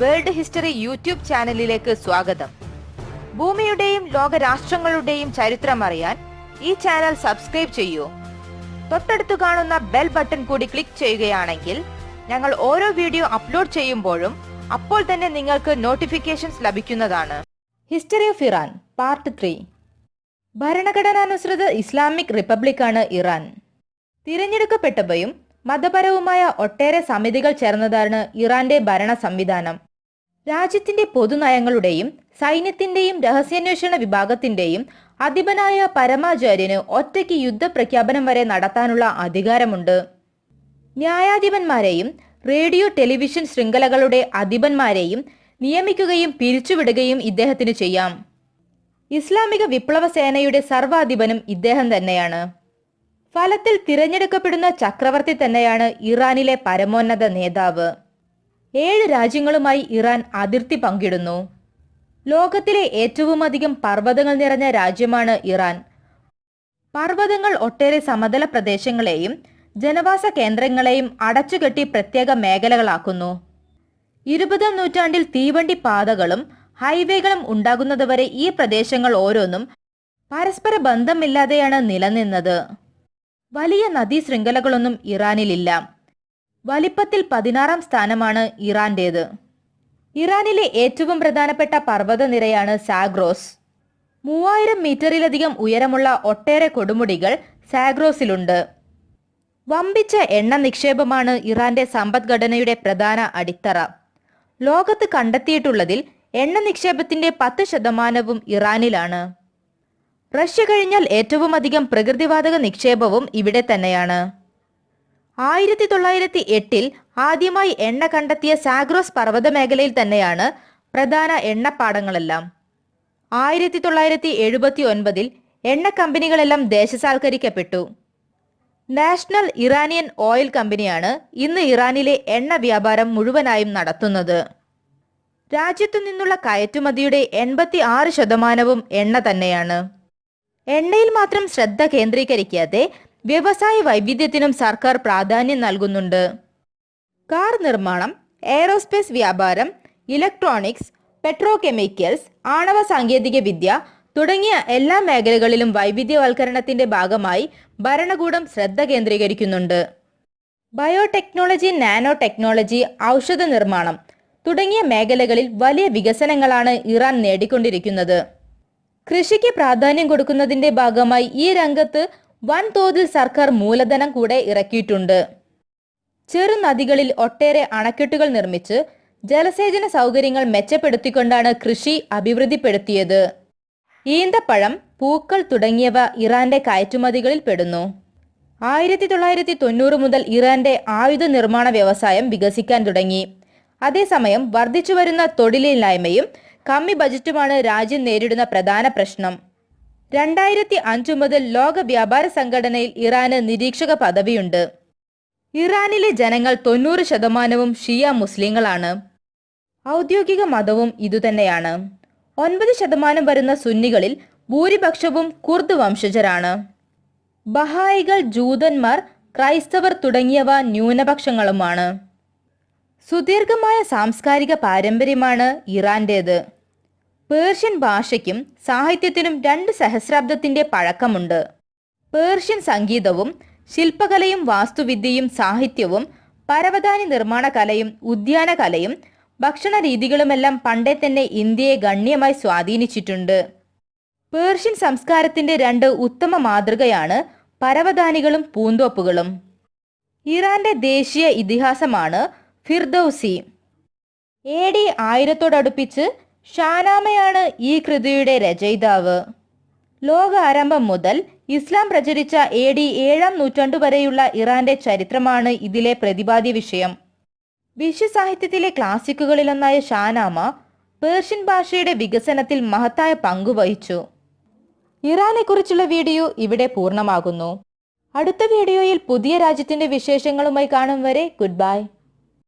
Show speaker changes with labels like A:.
A: World history YouTube ചാനലിലേക്ക് സ്വാഗതം. ഭൂമിയുടെയും ലോക രാഷ്ട്രങ്ങളുടെയും ചരിത്രം അറിയാൻ ഈ ചാനൽ സബ്സ്ക്രൈബ് ചെയ്യൂ. തൊട്ടടുത്ത് കാണുന്ന ബെൽ ബട്ടൺ കൂടി ക്ലിക്ക് ചെയ്യുകയാണെങ്കിൽ ഞങ്ങൾ ഓരോ വീഡിയോ അപ്ലോഡ് ചെയ്യുമ്പോഴും അപ്പോൾ തന്നെ നിങ്ങൾക്ക് നോട്ടിഫിക്കേഷൻസ് ലഭിക്കുന്നതാണ്. History of Iran part three. ഭരണഘടനാനുസൃത Islamic റിപ്പബ്ലിക്കാണ് ഇറാൻ. തിരഞ്ഞെടുക്കപ്പെട്ടവയും മതപരവുമായ ഒട്ടേറെ സമിതികൾ ചേർന്നതാണ് ഇറാന്റെ ഭരണ സംവിധാനം. രാജ്യത്തിന്റെ പൊതുനയങ്ങളുടെയും സൈന്യത്തിന്റെയും രഹസ്യാന്വേഷണ വിഭാഗത്തിന്റെയും അധിപനായ പരമാചാര്യന് ഒറ്റയ്ക്ക് യുദ്ധപ്രഖ്യാപനം വരെ നടത്താനുള്ള അധികാരമുണ്ട്. ന്യായാധിപന്മാരെയും റേഡിയോ ടെലിവിഷൻ ശൃംഖലകളുടെ അധിപന്മാരെയും നിയമിക്കുകയും പിരിച്ചുവിടുകയും ഇദ്ദേഹത്തിന് ചെയ്യാം. ഇസ്ലാമിക വിപ്ലവ സേനയുടെ സർവാധിപനും ഇദ്ദേഹം തന്നെയാണ്. ഫലത്തിൽ തിരഞ്ഞെടുക്കപ്പെടുന്ന ചക്രവർത്തി തന്നെയാണ് ഇറാനിലെ പരമോന്നത നേതാവ്. ഏഴ് രാജ്യങ്ങളുമായി ഇറാൻ അതിർത്തി പങ്കിടുന്നു. ലോകത്തിലെ ഏറ്റവും അധികം പർവതങ്ങൾ നിറഞ്ഞ രാജ്യമാണ് ഇറാൻ. പർവതങ്ങൾ ഒട്ടേറെ സമതല പ്രദേശങ്ങളെയും ജനവാസ കേന്ദ്രങ്ങളെയും അടച്ചുകെട്ടി പ്രത്യേക മേഖലകളാക്കുന്നു. ഇരുപതാം നൂറ്റാണ്ടിൽ തീവണ്ടി പാതകളും ഹൈവേകളും ഉണ്ടാകുന്നതുവരെ ഈ പ്രദേശങ്ങൾ ഓരോന്നും പരസ്പര ബന്ധമില്ലാതെയാണ് നിലനിന്നത്. വലിയ നദീ ശൃംഖലകളൊന്നും ഇറാനിലില്ല. വലിപ്പത്തിൽ പതിനാറാം സ്ഥാനമാണ് ഇറാന്റേത്. ഇറാനിലെ ഏറ്റവും പ്രധാനപ്പെട്ട പർവതനിരയാണ് സാഗ്രോസ്. മൂവായിരം മീറ്ററിലധികം ഉയരമുള്ള ഒട്ടേറെ കൊടുമുടികൾ സാഗ്രോസിലുണ്ട്. വമ്പിച്ച എണ്ണ നിക്ഷേപമാണ് ഇറാന്റെ സമ്പദ്ഘടനയുടെ പ്രധാന അടിത്തറ. ലോകത്ത് കണ്ടെത്തിയിട്ടുള്ളതിൽ എണ്ണ നിക്ഷേപത്തിന്റെ പത്ത് ശതമാനവും ഇറാനിലാണ്. റഷ്യ കഴിഞ്ഞാൽ ഏറ്റവും അധികം പ്രകൃതിവാതക നിക്ഷേപവും ഇവിടെ തന്നെയാണ്. ആയിരത്തി തൊള്ളായിരത്തി എട്ടിൽ ആദ്യമായി എണ്ണ കണ്ടെത്തിയ സാഗ്രോസ് പർവത മേഖലയിൽ തന്നെയാണ് പ്രധാന എണ്ണപ്പാടങ്ങളെല്ലാം. ആയിരത്തി തൊള്ളായിരത്തി എഴുപത്തി ഒൻപതിൽ എണ്ണ കമ്പനികളെല്ലാം ദേശസാൽക്കരിക്കപ്പെട്ടു. നാഷണൽ ഇറാനിയൻ ഓയിൽ കമ്പനിയാണ് ഇന്ന് ഇറാനിലെ എണ്ണ വ്യാപാരം മുഴുവനായും നടത്തുന്നത്. രാജ്യത്തു നിന്നുള്ള കയറ്റുമതിയുടെ എൺപത്തി ആറ് ശതമാനവും എണ്ണ തന്നെയാണ്. എണ്ണയിൽ മാത്രം ശ്രദ്ധ കേന്ദ്രീകരിക്കാതെ വ്യവസായ വൈവിധ്യത്തിനും സർക്കാർ പ്രാധാന്യം നൽകുന്നുണ്ട്. കാർ നിർമ്മാണം എയറോസ്പേസ് വ്യാപാരം ഇലക്ട്രോണിക്സ് പെട്രോ കെമിക്കൽസ് ആണവ സാങ്കേതിക വിദ്യ തുടങ്ങിയ എല്ലാ മേഖലകളിലും വൈവിധ്യവൽക്കരണത്തിന്റെ ഭാഗമായി ഭരണകൂടം ശ്രദ്ധ കേന്ദ്രീകരിക്കുന്നുണ്ട്. ബയോടെക്നോളജി നാനോ ടെക്നോളജി ഔഷധ നിർമ്മാണം തുടങ്ങിയ മേഖലകളിൽ വലിയ വികസനങ്ങളാണ് ഇറാൻ നേടിക്കൊണ്ടിരിക്കുന്നത്. കൃഷിക്ക് പ്രാധാന്യം കൊടുക്കുന്നതിന്റെ ഭാഗമായി ഈ രംഗത്ത് വൻതോതിൽ സർക്കാർ മൂലധനം കൂടെ ഇറക്കിയിട്ടുണ്ട്. ചെറുനദികളിൽ ഒട്ടേറെ അണക്കെട്ടുകൾ നിർമ്മിച്ച് ജലസേചന സൗകര്യങ്ങൾ മെച്ചപ്പെടുത്തിക്കൊണ്ടാണ് കൃഷി അഭിവൃദ്ധിപ്പെടുത്തിയത്. ഈന്തപ്പഴം പൂക്കൾ തുടങ്ങിയവ ഇറാന്റെ കയറ്റുമതികളിൽ പെടുന്നു. ആയിരത്തി തൊള്ളായിരത്തി തൊണ്ണൂറ് മുതൽ ഇറാന്റെ ആയുധ നിർമ്മാണ വ്യവസായം വികസിക്കാൻ തുടങ്ങി. അതേസമയം വർദ്ധിച്ചു വർദ്ധിച്ചുവരുന്ന തൊഴിലില്ലായ്മയും കമ്മി ബജറ്റുമാണ് രാജ്യം നേരിടുന്ന പ്രധാന പ്രശ്നം. രണ്ടായിരത്തി അഞ്ചു മുതൽ ലോക വ്യാപാര സംഘടനയിൽ ഇറാന് നിരീക്ഷക പദവിയുണ്ട്. ഇറാനിലെ ജനങ്ങൾ തൊണ്ണൂറ് ശതമാനവും ഷിയ മുസ്ലിങ്ങളാണ്. ഔദ്യോഗിക മതവും ഇതുതന്നെയാണ്. ഒൻപത് ശതമാനം വരുന്ന സുന്നികളിൽ ഭൂരിപക്ഷവും കുർദ് വംശജരാണ്. ബഹായികൾ ജൂതന്മാർ ക്രൈസ്തവർ തുടങ്ങിയവ ന്യൂനപക്ഷങ്ങളുമാണ്. സുദീർഘമായ സാംസ്കാരിക പാരമ്പര്യമാണ് ഇറാന്റേത്. പേർഷ്യൻ ഭാഷയ്ക്കും സാഹിത്യത്തിനും രണ്ട് സഹസ്രാബ്ദത്തിന്റെ പഴക്കമുണ്ട്. പേർഷ്യൻ സംഗീതവും ശില്പകലയും വാസ്തുവിദ്യയും സാഹിത്യവും പരവതാനി നിർമ്മാണ കലയും ഉദ്യാന കലയും ഭക്ഷണ രീതികളുമെല്ലാം പണ്ടേ തന്നെ ഇന്ത്യയെ ഗണ്യമായി സ്വാധീനിച്ചിട്ടുണ്ട്. പേർഷ്യൻ സംസ്കാരത്തിന്റെ രണ്ട് ഉത്തമ മാതൃകയാണ് പരവതാനികളും പൂന്തോപ്പുകളും. ഇറാന്റെ ദേശീയ ഇതിഹാസമാണ് ഫിർദൌസി. എ ഡി ആയിരത്തോടടുപ്പിച്ച് ഷാനാമയാണ് ഈ കൃതിയുടെ രചയിതാവ്. ലോകാരംഭം മുതൽ ഇസ്ലാം പ്രചരിച്ച എ ഡി ഏഴാം നൂറ്റാണ്ടു വരെയുള്ള ഇറാന്റെ ചരിത്രമാണ് ഇതിലെ പ്രതിപാദ്യ വിഷയം. വിശ്വസാഹിത്യത്തിലെ ക്ലാസിക്കുകളിലൊന്നായ ഷാനാമ പേർഷ്യൻ ഭാഷയുടെ വികസനത്തിൽ മഹത്തായ പങ്കുവഹിച്ചു ഇറാനെക്കുറിച്ചുള്ള വീഡിയോ ഇവിടെ പൂർണമാകുന്നു. അടുത്ത വീഡിയോയിൽ പുതിയ രാജ്യത്തിന്റെ വിശേഷങ്ങളുമായി കാണും വരെ ഗുഡ് ബൈ.